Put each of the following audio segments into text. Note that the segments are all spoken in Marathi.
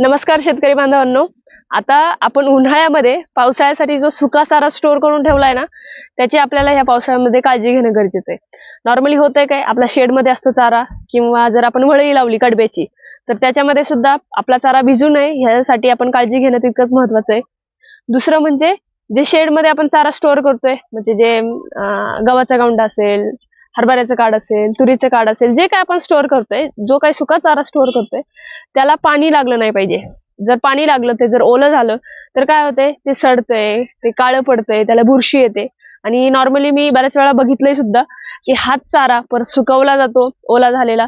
नमस्कार शेतकरी बांधवांनो. आता आपण उन्हाळ्यामध्ये पावसाळ्यासाठी जो सुका चारा स्टोअर करून ठेवलाय ना त्याची आपल्याला ह्या पावसाळ्यामध्ये काळजी घेणं गरजेचं आहे. नॉर्मली होतंय काय आपला शेडमध्ये असतो चारा किंवा जर आपण वळई लावली कडब्याची तर त्याच्यामध्ये सुद्धा आपला चारा भिजू नये ह्यासाठी आपण काळजी घेणं तितकंच महत्वाचं आहे. दुसरं म्हणजे जे शेडमध्ये आपण चारा स्टोअर करतोय म्हणजे जे गव्हाचा गावंडा असेल हरभऱ्याचं काढ असेल तुरीचं काढ असेल जे काय आपण स्टोअर करतोय जो काही सुका चारा स्टोअर करतोय त्याला पाणी लागलं नाही पाहिजे. जर पाणी लागलं ते जर ओलं झालं तर काय होतंय? ते सडतंय ते काळं पडतंय त्याला बुरशी येते. आणि नॉर्मली मी बऱ्याच वेळा बघितलंय सुद्धा की हात चारा परत सुकवला जातो ओला झालेला.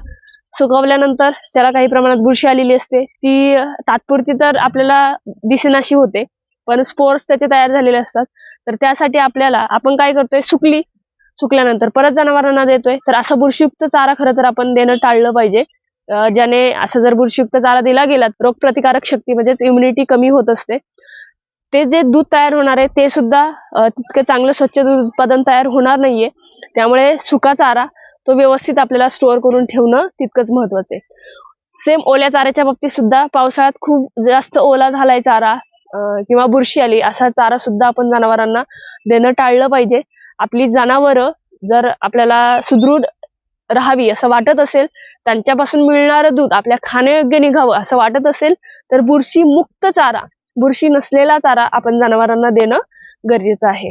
सुकवल्यानंतर त्याला काही प्रमाणात बुरशी आलेली असते. ती तात्पुरती तर आपल्याला दिसेनाशी होते पण स्पोर्स त्याचे तयार झालेले असतात. तर त्यासाठी आपल्याला आपण काय करतोय? सुकली सुकल्यानंतर परत जनावरांना देतोय. तर असा बुरशीयुक्त चारा खरं तर आपण देणं टाळलं पाहिजे. ज्याने असं जर बुरशीयुक्त चारा दिला गेला रोगप्रतिकारक शक्ती म्हणजेच इम्युनिटी कमी होत असते. ते जे दूध तयार होणार आहे ते सुद्धा तितकं चांगलं स्वच्छ दूध उत्पादन तयार होणार नाहीये. त्यामुळे सुका चारा तो व्यवस्थित आपल्याला स्टोअर करून ठेवणं तितकंच महत्वाचं आहे. सेम ओल्या चाऱ्याच्या बाबतीत सुद्धा पावसाळ्यात खूप जास्त ओला झालाय चारा किंवा बुरशी आली असा चारा सुद्धा आपण जनावरांना देणं टाळलं पाहिजे. आपली जनावरं जर आपल्याला सुदृढ राहावी असं वाटत असेल त्यांच्यापासून मिळणारं दूध आपल्या खाण्यायोग्य निघावं असं वाटत असेल तर बुरशी मुक्त चारा बुरशी नसलेला चारा आपण जनावरांना देणं गरजेचं आहे.